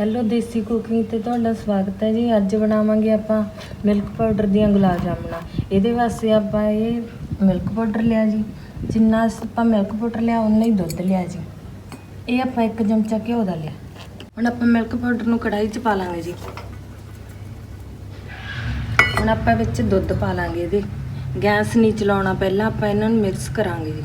Hello, ਦੇਸੀ cooking ਤੇ ਤੁਹਾਡਾ ਸਵਾਗਤ ਹੈ ਜੀ। ਅੱਜ ਬਣਾਵਾਂਗੇ ਆਪਾਂ ਮਿਲਕ ਪਾਊਡਰ ਦੀਆਂ ਗੁਲਾਬ ਜਾਮੁਨਾਂ ਇਹਦੇ ਵਾਸਤੇ ਆਪਾਂ ਇਹ ਮਿਲਕ ਪਾਊਡਰ ਲਿਆ ਜੀ। ਜਿੰਨਾ ਆਪਾਂ ਮਿਲਕ ਪਾਊਡਰ ਲਿਆ ਉਨਾ ਹੀ ਦੁੱਧ ਲਿਆ ਜੀ। ਇਹ ਆਪਾਂ ਇੱਕ ਚਮਚਾ ਘਿਓ ਦਾ ਲਿਆ। ਹੁਣ ਆਪਾਂ ਮਿਲਕ ਪਾਊਡਰ ਨੂੰ ਕੜਾਈ 'ਚ ਪਾ ਲਾਂਗੇ ਜੀ। ਹੁਣ ਆਪਾਂ ਵਿੱਚ ਦੁੱਧ ਪਾ ਲਾਂਗੇ ਇਹਦੇ। ਗੈਸ ਨਹੀਂ ਚਲਾਉਣਾ, ਪਹਿਲਾਂ ਆਪਾਂ ਇਹਨਾਂ ਨੂੰ ਮਿਕਸ ਕਰਾਂਗੇ ਜੀ।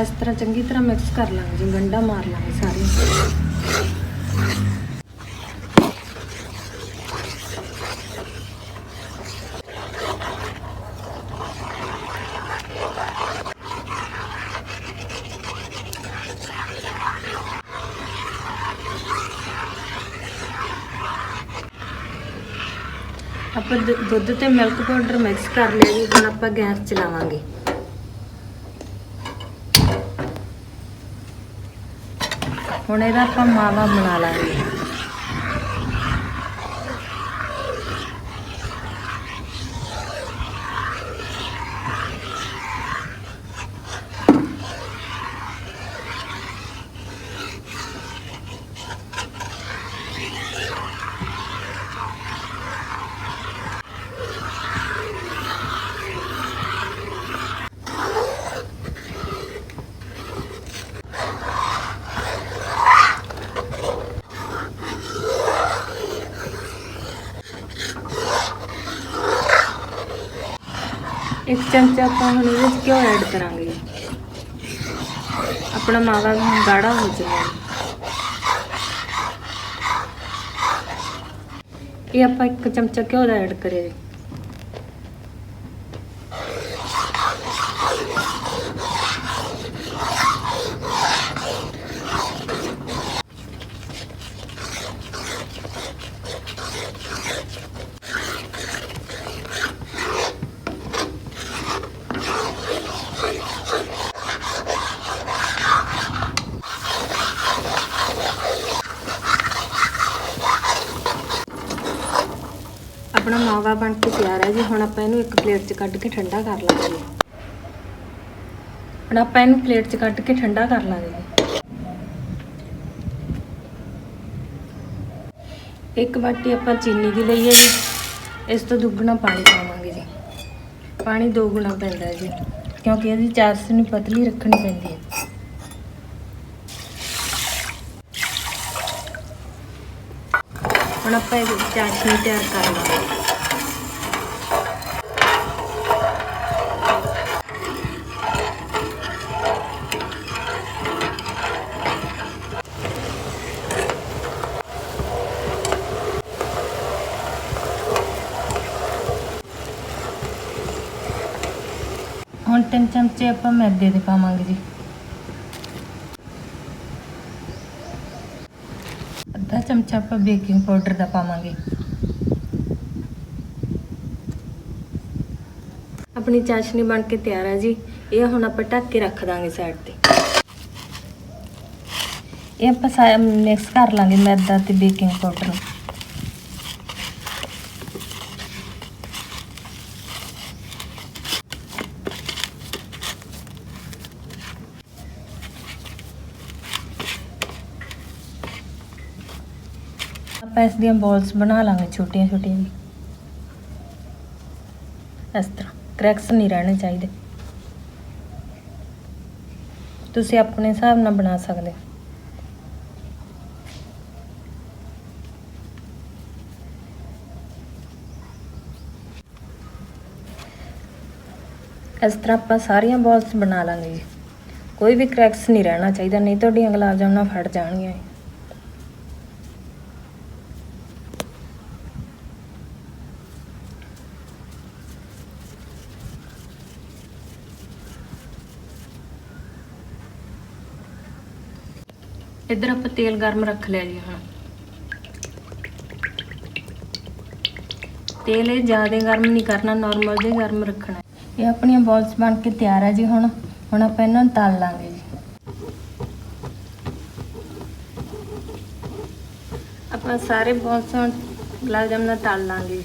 ਇਸ ਤਰ੍ਹਾਂ ਚੰਗੀ ਤਰ੍ਹਾਂ ਮਿਕਸ ਕਰ ਲਾਂਗੇ ਜੀ ਗੰਡਾ ਮਾਰ ਲਾਂਗੇ ਸਾਰੇ ਆਪਾਂ ਦੁ- ਦੁੱਧ ਤੇ ਮਿਲਕ ਪਾਊਡਰ ਮਿਕਸ ਕਰ ਲਿਆ ਜੀ, ਹੁਣ ਆਪਾਂ ਗੈਸ ਚਲਾਵਾਂਗੇ। ਹੁਣ ਇਹਦਾ ਆਪਾਂ ਮਾਵਾ ਬਣਾ ਲਾਂਗੇ। ਇੱਕ ਚਮਚਾ ਆਪਾਂ ਹੁਣ ਇਹਦੇ ਵਿੱਚ ਘਿਓ ਐਡ ਕਰਾਂਗੇ। ਆਪਣਾ ਮਾਵਾ ਵੀ ਗਾੜਾ ਹੋ ਜਾਏਗਾ ਇਹ ਆਪਾਂ ਇੱਕ ਚਮਚਾ ਘਿਓ ਦਾ ਐਡ ਕਰਿਆ ਆਪਣਾ ਮਾਵਾ ਬਣ ਕੇ ਤਿਆਰ ਹੈ ਜੀ। ਹੁਣ ਆਪਾਂ ਇਹਨੂੰ ਇੱਕ ਪਲੇਟ 'ਚ ਕੱਢ ਕੇ ਠੰਡਾ ਕਰ ਲਾਂਗੇ। ਹੁਣ ਆਪਾਂ ਇਹਨੂੰ ਪਲੇਟ 'ਚ ਕੱਢ ਕੇ ਠੰਡਾ ਕਰ ਲਾਂਗੇ ਇੱਕ ਬਾਟੀ ਆਪਾਂ ਚੀਨੀ ਦੀ ਲਈ ਹੈ ਜੀ। ਇਸ ਤੋਂ ਦੁੱਗਣਾ ਪਾਣੀ ਪਾਵਾਂਗੇ ਜੀ। ਪਾਣੀ ਦੋ ਗੁਣਾ ਪੈਂਦਾ ਜੀ। ਕਿਉਂਕਿ ਇਹਦੀ ਚਾਸ਼ਨੀ ਪਤਲੀ ਰੱਖਣੀ ਪੈਂਦੀ ਹੈ। ਹੁਣ ਆਪਾਂ ਇਹ ਚਾਸ਼ਨੀ ਤਿਆਰ ਕਰ ਲਾਂਗੇ। ਹੁਣ ਤਿੰਨ ਚਮਚੇ ਆਪਾਂ ਮੈਦੇ ਦੇ ਪਾਵਾਂਗੇ ਜੀ। ਅੱਧਾ ਚਮਚਾ ਆਪਾਂ ਬੇਕਿੰਗ ਪਾਊਡਰ ਦਾ ਪਾਵਾਂਗੇ। ਆਪਣੀ ਚਾਸ਼ਨੀ ਬਣ ਕੇ ਤਿਆਰ ਹੈ ਜੀ। ਇਹ ਹੁਣ ਆਪਾਂ ਢੱਕ ਕੇ ਰੱਖ ਦਾਂਗੇ ਸਾਈਡ ਤੇ। ਇਹ ਆਪਾਂ ਮਿਕਸ ਕਰ ਲਾਂਗੇ ਮੈਦਾ ਤੇ ਬੇਕਿੰਗ ਪਾਊਡਰ ਨੂੰ। ਆਪਾਂ ਇਸ ਦੀਆਂ ਬਾਲਸ ਬਣਾ ਲਾਂਗੇ ਛੋਟੀਆਂ ਛੋਟੀਆਂ ਜੀ। ਇਸ ਤਰ੍ਹਾਂ ਕਰੈਕਸ ਨਹੀਂ ਰਹਿਣੇ ਚਾਹੀਦੇ। ਤੁਸੀਂ ਆਪਣੇ ਹਿਸਾਬ ਨਾਲ ਬਣਾ ਸਕਦੇ ਹੋ। ਇਸ ਤਰ੍ਹਾਂ ਆਪਾਂ ਸਾਰੀਆਂ ਬਾਲਸ ਬਣਾ ਲਾਂਗੇ ਜੀ। ਕੋਈ ਵੀ ਕਰੈਕਸ ਨਹੀਂ ਰਹਿਣਾ ਚਾਹੀਦਾ, ਨਹੀਂ ਤੁਹਾਡੀਆਂ ਗੁਲਾਬ ਜਾਮੁਨਾਂ ਫਟ ਜਾਣਗੀਆਂ ਇੱਧਰ ਆਪਾਂ ਤੇਲ ਗਰਮ ਰੱਖ ਲਿਆ ਜੀ ਹੁਣ। ਤੇਲ ਇਹ ਜ਼ਿਆਦਾ ਗਰਮ ਨਹੀਂ ਕਰਨਾ ਨਾਰਮਲ ਜਿਹਾ ਗਰਮ ਰੱਖਣਾ। ਇਹ ਆਪਣੀਆਂ ਬਾਲਸ ਬਣ ਕੇ ਤਿਆਰ ਹੈ ਜੀ ਹੁਣ। ਹੁਣ ਆਪਾਂ ਇਹਨਾਂ ਨੂੰ ਤਲ ਲਾਂਗੇ ਜੀ। ਆਪਾਂ ਸਾਰੇ ਬਾਲਸ ਹੁਣ ਗੁਲਾਬ ਜਾਮੁਨਾਂ ਤਲ ਲਾਂਗੇ।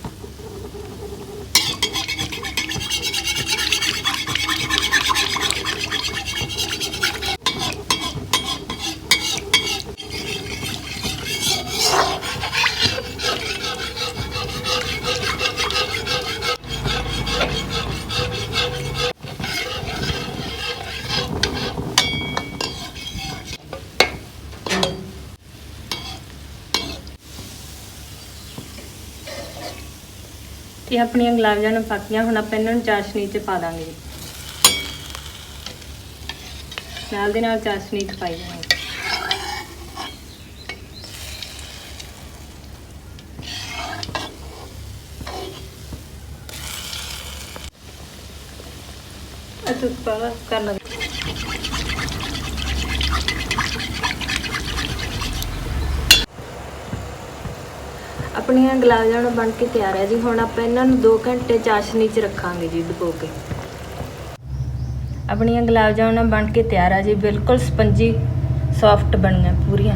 ਇਹ ਆਪਣੀਆਂ ਗੁਲਾਬ ਜਾਮੁਨ ਪੱਕ ਗਈਆਂ ਹੁਣ ਆਪਾਂ ਇਹਨਾਂ ਨੂੰ ਚਾਸ਼ਨੀ 'ਚ ਪਾ ਦਾਂਗੇ ਜੀ। ਨਾਲ ਦੇ ਨਾਲ ਚਾਸ਼ਨੀ 'ਚ ਪਾਈ ਜਾਵਾਂਗੇ। ਅਤੁੱਤ ਪਾ ਕਰ ਲਾ। ਆਪਣੀਆਂ ਗੁਲਾਬ ਜਾਮੁਨ ਬਣ ਕੇ ਤਿਆਰ ਹੈ ਜੀ। ਹੁਣ ਆਪਾਂ ਇਹਨਾਂ ਨੂੰ 2 ਘੰਟੇ ਚਾਸ਼ਨੀ 'ਚ ਰੱਖਾਂਗੇ ਜੀ ਡੁਬੋ ਕੇ। ਆਪਣੀਆਂ ਗੁਲਾਬ ਜਾਮੁਨ ਬਣ ਕੇ ਤਿਆਰ ਆ ਜੀ। ਬਿਲਕੁਲ ਸਪੰਜੀ ਸੌਫਟ ਬਣੀਆਂ ਪੂਰੀਆਂ।